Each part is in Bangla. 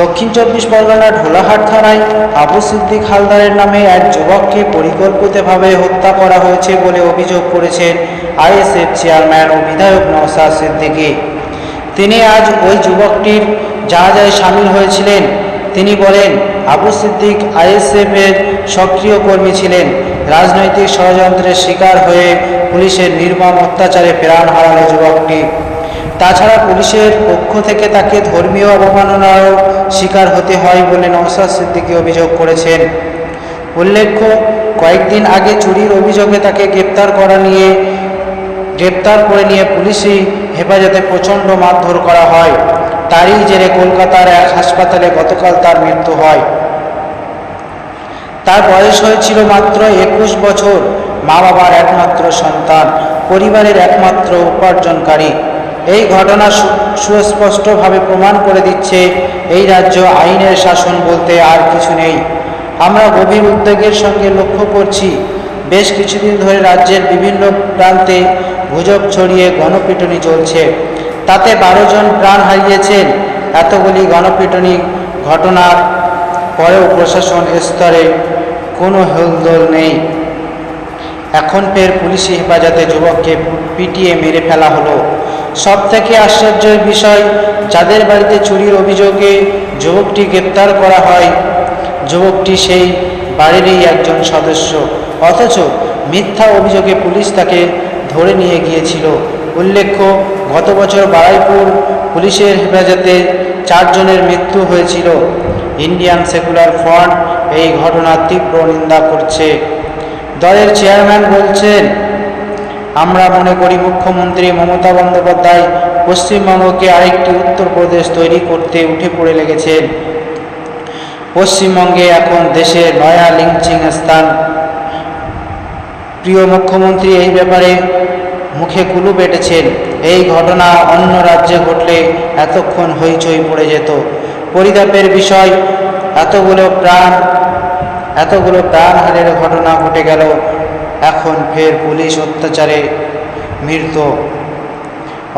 দক্ষিণ চব্বিশ পরগনার ঢোলাহাট থানায় আবু সিদ্দিক হালদারের নামে এক যুবককে পরিকল্পিতভাবে হত্যা করা হয়েছে বলে অভিযোগ করেছেন আইএসএফ চেয়ারম্যান ও বিধায়ক নওসাদ সিদ্দিকী। তিনি আজ ওই যুবকটির জাহাজায় সামিল হয়েছিলেন, তিনি বলেন, আবু সিদ্দিক আইএসএফের সক্রিয় কর্মী ছিলেন। রাজনৈতিক ষড়যন্ত্রের শিকার হয়ে পুলিশের নির্মম অত্যাচারে প্রাণ হারালো যুবকটি। তাছাড়া পুলিশের পক্ষ থেকে তাকে ধর্মীয় অবমাননারও শিকার হতে হয় বলে নওসাদ সিদ্দিকী অভিযোগ করেছেন। উল্লেখ্য, কয়েকদিন আগে চুরির অভিযোগে তাকে গ্রেপ্তার করা নিয়ে, গ্রেপ্তার করে নিয়ে পুলিশি হেফাজতে প্রচণ্ড মারধর করা হয়। তারই জেরে কলকাতার এক হাসপাতালে গতকাল তার মৃত্যু হয়। তার বয়স হয়েছিল মাত্র একুশ বছর। মা বাবার একমাত্র সন্তান, পরিবারের একমাত্র উপার্জনকারী। এই ঘটনা সুস্পষ্টভাবে প্রমাণ করে দিচ্ছে, এই রাজ্য আইনের শাসন বলতে আর কিছু নেই। আমরা গভীর উদ্বেগের সঙ্গে লক্ষ্য করছি, বেশ কিছুদিন ধরে রাজ্যের বিভিন্ন প্রান্তে গুজব ছড়িয়ে গণপিটুনি চলছে। তাতে বারো জন প্রাণ হারিয়েছেন, এতগুলি গণপিটুনি ঘটনার পরেও প্রশাসন স্তরে কোনো হেলদোল নেই। এখন ফের পুলিশি হেফাজতে যুবককে পিটিয়ে মেরে ফেলা হলো। সব থেকে আশ্চর্যের বিষয়, যাদের বাড়িতে চুরির অভিযোগে যুবকটি গ্রেপ্তার করা হয়, যুবকটি সেই বাড়িরই একজন সদস্য। অথচ মিথ্যা অভিযোগে পুলিশ তাকে ধরে নিয়ে গিয়েছিল। উল্লেখ্য, গত বছর বারাইপুর পুলিশের হেফাজতে চারজনের মৃত্যু হয়েছিল। ইন্ডিয়ান সেকুলার ফ্রন্ট এই ঘটনার তীব্র নিন্দা করছে। দলের চেয়ারম্যান বলছেন আমরা মনে করি মুখ্যমন্ত্রী মমতা বন্দ্যোপাধ্যায় পশ্চিমবঙ্গকে আরেকটি উত্তরপ্রদেশ তৈরি করতে উঠে পড়ে লেগেছেন। পশ্চিমবঙ্গে এখন দেশের নয়া লিঙ্কচিং স্থান। প্রিয় মুখ্যমন্ত্রী, এই ব্যাপারে মুখে কুলু পেটেছেন। এই ঘটনা অন্য রাজ্যে ঘটলে এতক্ষণ হইচই পড়ে যেত। পরিতাপের বিষয়, এতগুলো প্রাণ, এতগুলো প্রাণহানির ঘটনা ঘটে গেল। এখন ফের পুলিশ অত্যাচারে মৃত।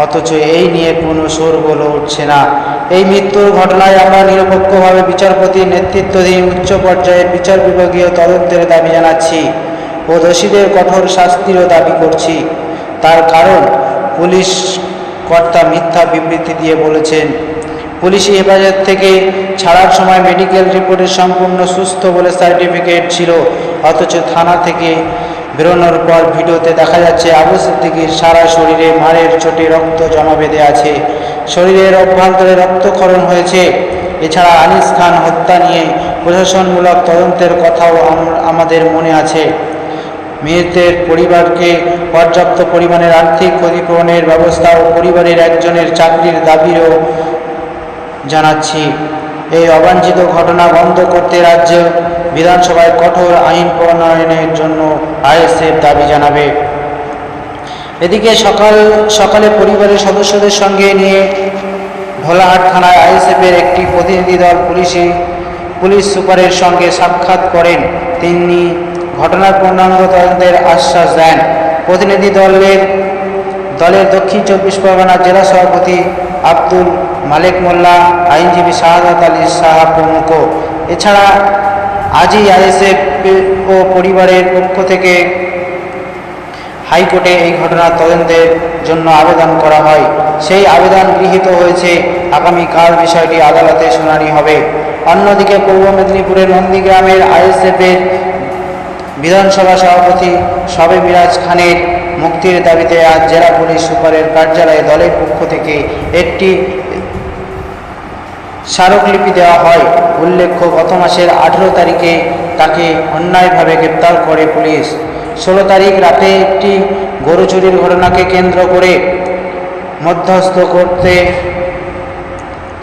অথচ এই নিয়ে কোনো শোরগোল উঠছে না। এই মৃত্যুর ঘটনায় আমরা নিরপেক্ষভাবে বিচারপতির নেতৃত্বাধীন উচ্চ পর্যায়ের বিচার বিভাগীয় তদন্তের দাবি জানাচ্ছি ও দোষীদের কঠোর শাস্তিরও দাবি করছি। তার কারণ পুলিশ কর্তা মিথ্যা বিবৃতি দিয়ে বলেছেন, পুলিশি হেফাজত থেকে ছাড়ার সময় মেডিকেল রিপোর্টে সম্পূর্ণ সুস্থ বলে সার্টিফিকেট ছিল, অথচ থানা থেকে বেরোনোর পর ভিডিওতে দেখা যাচ্ছে, আবু সিদ্দিকির সারা শরীরে মারের চোটে রক্ত জমা বেঁধে আছে। শরীরের অভ্যন্তরে রক্তক্ষরণ হয়েছে। এছাড়া আনিস খান হত্যা নিয়ে প্রশাসনমূলক তদন্তের কথাও আমাদের মনে আছে। মেয়েদের পরিবারকে পর্যাপ্ত পরিমাণের আর্থিক ক্ষতিপূরণের ব্যবস্থা ও পরিবারের একজনের চাকরির দাবিও জানাচ্ছি। এই অবাঞ্ছিত ঘটনা বন্ধ করতে রাজ্য বিধানসভায় কঠোর আইন প্রণয়নের জন্য আইএসএফ দাবি জানাবে। এদিকে সকাল, সকালে পরিবারের সদস্যদের সঙ্গে নিয়ে ভোলাহাট থানায় আইএসএফের একটি প্রতিনিধি দল পুলিশি, পুলিশ সুপারের সঙ্গে সাক্ষাৎ করেন। তিনি ঘটনার পূর্ণাঙ্গ তদন্তের আশ্বাস দেন। প্রতিনিধি দলের দলের দক্ষিণ চব্বিশ পরগনা জেলা সভাপতি আব্দুল মালিক মোল্লা, আইনজীবী শাহাদাত আলী সাহা প্রমুখ। এছাড়া আজই আইএসএফ ও পরিবারের পক্ষ থেকে হাইকোর্টে এই ঘটনার তদন্তের জন্য আবেদন করা হয়। সেই আবেদন গৃহীত হয়েছে। আগামীকাল বিষয়টি আদালতে শুনানি হবে। অন্যদিকে পূর্ব মেদিনীপুরের নন্দীগ্রামের আইএসএফের বিধানসভা সভাপতি সবে মিরাজ খানের মুক্তির দাবিতে আজ জেলা পুলিশ সুপারের কার্যালয়ে দলের পক্ষ থেকে একটি স্মারকলিপি দেওয়া হয়। উল্লেখ্য, গত মাসের আঠেরো তারিখে তাকে অন্যায়ভাবে গ্রেপ্তার করে পুলিশ। ষোলো তারিখ রাতে একটি গরু চুরির ঘটনাকে কেন্দ্র করে মধ্যস্থ করতে,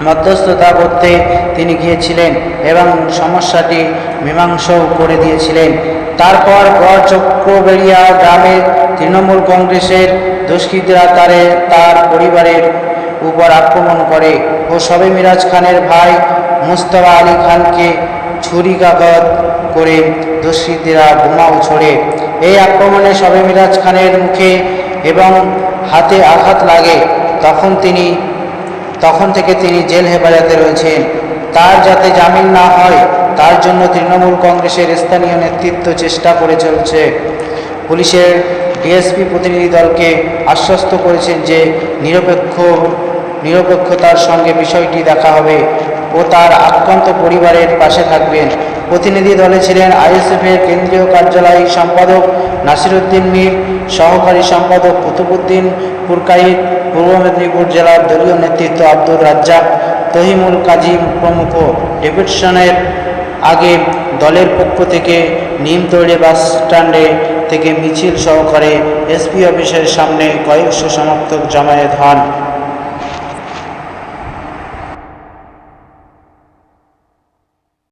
মধ্যস্থতা করতে তিনি গিয়েছিলেন এবং সমস্যাটি মীমাংসাও করে দিয়েছিলেন। তারপর গড় চক্রবেড়িয়া গ্রামের তৃণমূল কংগ্রেসের দুষ্কৃতীরা তারে, তার পরিবারের উপর আক্রমণ করে ও সবে মিরাজ খানের ভাই মুস্তফা আলী খানকে ছুরিকাঘাত করে দুষ্কৃতীরা বোমাও ছোড়ে। এই আক্রমণে সবে মিরাজ খানের মুখে এবং হাতে আঘাত লাগে। তখন তিনি, তখন থেকে তিনি জেল হেফাজতে রয়েছেন। তার যাতে জামিন না হয়, তার জন্য তৃণমূল কংগ্রেসের স্থানীয় নেতৃত্ব চেষ্টা করে চলছে। পুলিশের ডিএসপি প্রতিনিধি দলকে আশ্বস্ত করেছেন যে নিরপেক্ষ নিরপেক্ষতার সঙ্গে বিষয়টি দেখা হবে ও তার আক্রান্ত পরিবারের পাশে থাকবেন। প্রতিনিধি দলে ছিলেন আইএসএফের কেন্দ্রীয় কার্যালয় সম্পাদক নাসিরুদ্দিন মীর, সহকারী সম্পাদক কুতুবুদ্দিন পুরকাই পূর্ব মেদিনীপুর জেলার দলীয় নেতৃত্ব আব্দুর রাজ্জাক, তহিমুল কাজী প্রমুখ। ডেপুটেশনের আগে দলের পক্ষ থেকে নিমতৈড়ে বাস স্ট্যান্ডে থেকে মিছিল সহকারে এসপি অফিসের সামনে কয়েকশো সমর্থক জমায়েত হন।